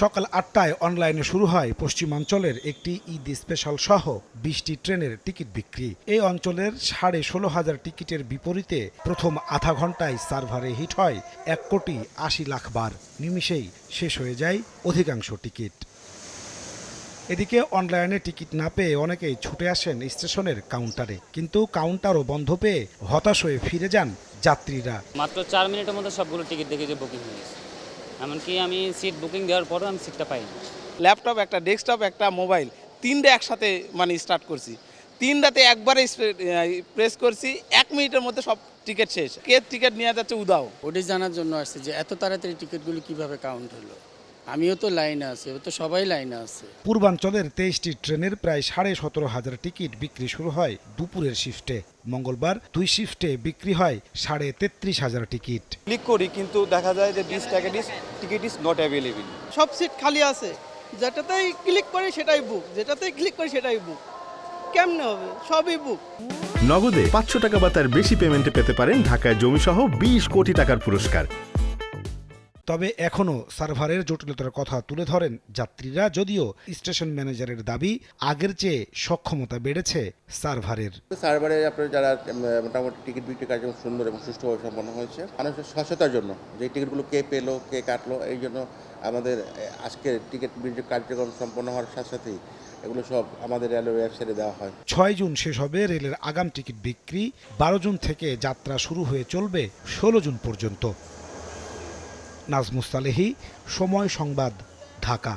সকাল আটটায় অনলাইনে শুরু হয় পশ্চিমাঞ্চলের একটি ঈদ স্পেশাল সহ বিশটি ট্রেনের টিকিট বিক্রি। এই অঞ্চলের সাড়ে ষোলো হাজার টিকিটের বিপরীতে প্রথম আধা ঘন্টায় সার্ভারে হিট হয় এক কোটি আশি লাখ বার। নিমিষেই শেষ হয়ে যায় অধিকাংশ টিকিট। এদিকে অনলাইনে টিকিট না পেয়ে অনেকেই ছুটে আসেন স্টেশনের কাউন্টারে, কিন্তু কাউন্টারও বন্ধ পেয়ে হতাশ হয়ে ফিরে যান যাত্রীরা। মাত্র চার মিনিটের মধ্যে সবগুলো টিকিট দেখে যে বুকিং হয়ে গেছে। এমনকি আমি সিট বুকিং দেওয়ার পরও আমি সিটটা পাইনি। ল্যাপটপ একটা ডেস্কটপ একটা মোবাইল তিনটে একসাথে মানে স্টার্ট করছি। তিনটাতে একবারে প্রেস করছি এক মিনিটের মধ্যে সব টিকিট শেষ। কে টিকিট নিয়ে যাচ্ছে উদাও। ওটি জানার জন্য আসছে যে এত তাড়াতাড়ি টিকিটগুলি কীভাবে কাউন্ট হলো? আমিও তো লাইনে আছি ও তো সবাই লাইনে আছে। পূর্বাঞ্চলের তেইশটি ট্রেনের প্রায় সাড়ে সতেরো হাজার টিকিট বিক্রি শুরু হয় দুপুরের শিফটে মঙ্গলবার দুই শিফটে বিক্রি হয় সাড়ে তেত্রিশ হাজার টিকিট। ক্লিক করি কিন্তু দেখা যায় যে this packet is ticket is not available সব সিট খালি আছে। যেটাতেই ক্লিক করি সেটাই বুক যেটাতেই ক্লিক করি সেটাই বুক কেমনে হবে? সবই বুক নগদে পাঁচশো টাকা বা তার বেশি পেমেন্টে পেতে পারেন ঢাকায় জমিসহ বিশ কোটি টাকার পুরস্কার। তবে এখনও সার্ভারের জটিলতার কথা তুলে ধরেন যাত্রীরা যদিও স্টেশন ম্যানেজারের দাবি আগের চেয়ে সক্ষমতা বেড়েছে সার্ভারের। সার্ভারে আপনার যারা মোটামুটি টিকিট বিক্রি কার্যক্রম সুন্দর এবং সুষ্ঠুভাবে সম্পন্ন হয়েছে মানুষের স্বচ্ছতার জন্য যে টিকিটগুলো কে পেল কে কাটলো এই জন্য আমাদের আজকের টিকিট বিক্রি কার্যক্রম সম্পন্ন হওয়ার সাথে সাথেই এগুলো সব আমাদের রেলওয়ে ওয়েবসাইটে দেওয়া হয়। ছয় জুন শেষ হবে রেলের আগাম টিকিট বিক্রি বারো জুন থেকে যাত্রা শুরু হয়ে চলবে ষোলো জুন পর্যন্ত। নাজমুস্তালেহি সময় সংবাদ ঢাকা।